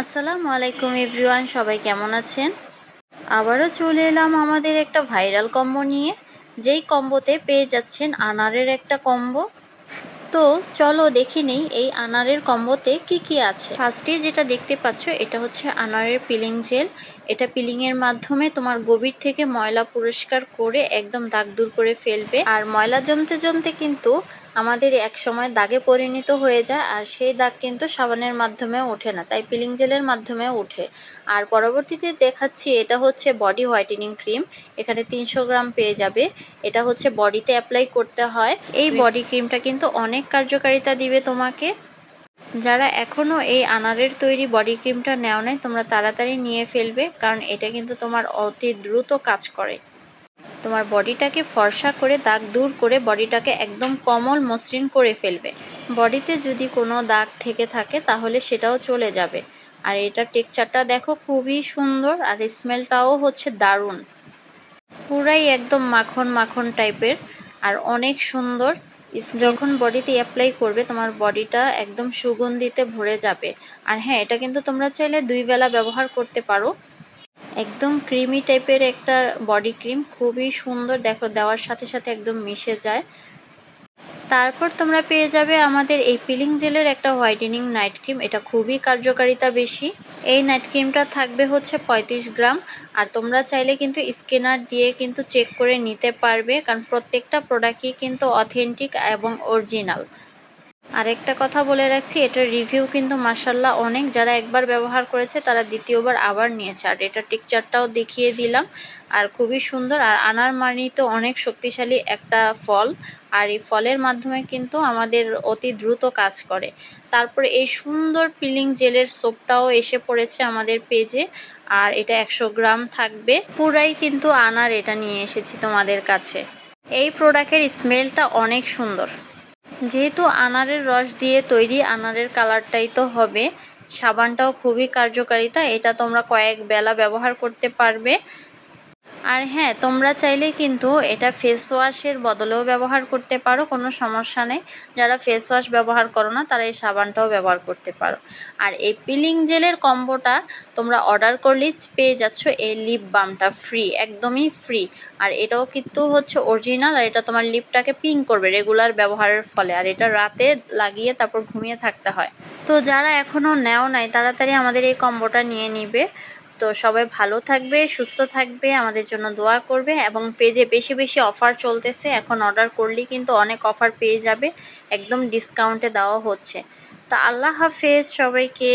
আসসালামু আলাইকুম এভরিওয়ান, সবাই কেমন আছেন? আবারও চলে এলাম আমাদের একটা ভাইরাল কম্বো নিয়ে। যেই কম্বোতে পেয়ে যাচ্ছেন আনারের একটা কম্বো। তো চলো দেখি নেই এই আনারের কম্বোতে কি কি আছে। ফার্স্টে যেটা দেখতে পাচ্ছ, এটা হচ্ছে আনারের পিলিং জেল। এটা পিলিংয়ের মাধ্যমে তোমার গভীর থেকে ময়লা পরিষ্কার করে একদম দাগ দূর করে ফেলবে। আর ময়লা জমতে জমতে কিন্তু আমাদের এক সময় দাগে পরিণত হয়ে যায় আর সেই দাগ কিন্তু সাবানের মাধ্যমে ওঠে না তাই পিলিং জেলের মাধ্যমে ওঠে। আর পরবর্তীতে দেখাচ্ছি এটা হচ্ছে বডি হোয়াইটেনিং ক্রিম এখানে তিনশো গ্রাম পেয়ে যাবে। এটা হচ্ছে বডিতে অ্যাপ্লাই করতে হয়। এই বডি ক্রিমটা কিন্তু অনেক কার্যকারিতা দিবে তোমাকে। যারা এখনও এই আনারের তৈরি বডি ক্রিমটা নেও নাই তোমরা তাড়াতাড়ি নিয়ে ফেলবে কারণ এটা কিন্তু তোমার অতি দ্রুত কাজ করে। তোমার বডিটাকে ফর্সা করে দাগ দূর করে বডিটাকে একদম কমল মসৃণ করে ফেলবে। বডিতে যদি কোনো দাগ থেকে থাকে, তাহলে সেটাও চলে যাবে। আর এটার টেক্সচারটা দেখো খুবই সুন্দর আর স্মেলটাও হচ্ছে দারুণ। পুরাই একদম মাখন মাখন টাইপের আর অনেক সুন্দর। যখন বডিতে অ্যাপ্লাই করবে, তোমার বডিটা একদম সুগন্ধিতে ভরে যাবে। আর হ্যাঁ এটা কিন্তু তোমরা চাইলে দুই বেলা ব্যবহার করতে পারো। একদম ক্রিমি টাইপের একটা বডি ক্রিম খুবই সুন্দর। দেখো, দেওয়ার সাথে সাথে একদম মিশে যায়। তারপর তোমরা পেয়ে যাবে আমাদের এই পিলিং জেলের একটা হোয়াইটেনিং নাইট ক্রিম এটা খুবই কার্যকারিতা বেশি। এই নাইট ক্রিমটা থাকবে হচ্ছে পঁয়ত্রিশ গ্রাম। আর তোমরা চাইলে কিন্তু স্ক্যানার দিয়ে কিন্তু চেক করে নিতে পারবে। কারণ প্রত্যেকটা প্রোডাক্টই কিন্তু অথেন্টিক এবং অরিজিনাল আরেকটা কথা বলে রাখছি, এটার রিভিউ কিন্তু মাসাল্লাহ অনেক। যারা একবার ব্যবহার করেছে, তারা দ্বিতীয়বার আবার নিয়েছে। আর এটা টিকচারটাও দেখিয়ে দিলাম। আর খুবই সুন্দর। আর আনার মানি তো অনেক শক্তিশালী একটা ফল। আর এই ফলের মাধ্যমে কিন্তু আমাদের অতি দ্রুত কাজ করে। তারপরে এই সুন্দর পিলিং জেলের সোপটাও এসে পড়েছে আমাদের পেজে আর এটা একশো গ্রাম থাকবে। পুরাই কিন্তু আনার এটা নিয়ে এসেছি তোমাদের কাছে। এই প্রোডাক্টের স্মেলটা অনেক সুন্দর। যেহেতু আনারের রস দিয়ে তৈরি, আনারের কালারটাই তো হবে। সাবানটাও খুবই কার্যকারিতা, এটা তোমরা কয়েক বেলা ব্যবহার করতে পারবে। আর হ্যাঁ তোমরা চাইলে কিন্তু এটা ফেস ওয়াশের বদলেও ব্যবহার করতে পারো, কোনো সমস্যা নেই। যারা ফেস ওয়াশ ব্যবহার করো না, তারা এই সাবানটাও ব্যবহার করতে পারো। আর এই পিলিং জেলের কম্বোটা তোমরা অর্ডার করলেই পেয়ে যাচ্ছ এই লিপ বামটা ফ্রি একদমই ফ্রি আর এটাও কিন্তু হচ্ছে অরিজিনাল আর এটা তোমার লিপটাকে পিঙ্ক করবে রেগুলার ব্যবহারের ফলে। আর এটা রাতে লাগিয়ে তারপর ঘুমিয়ে থাকতে হয়। তো যারা এখনও নেও নাই, তাড়াতাড়ি আমাদের এই কম্বোটা নিয়ে নিবে। তো সবাই ভালো থাকবে, সুস্থ থাকবে, আমাদের জন্য দোয়া করবে এবং পেজে বেশি বেশি অফার চলতেছে। এখন অর্ডার করলেই কিন্তু অনেক অফার পেয়ে যাবে, একদম ডিসকাউন্টে দেওয়া হচ্ছে। তা আল্লাহ হাফেজ সবাইকে।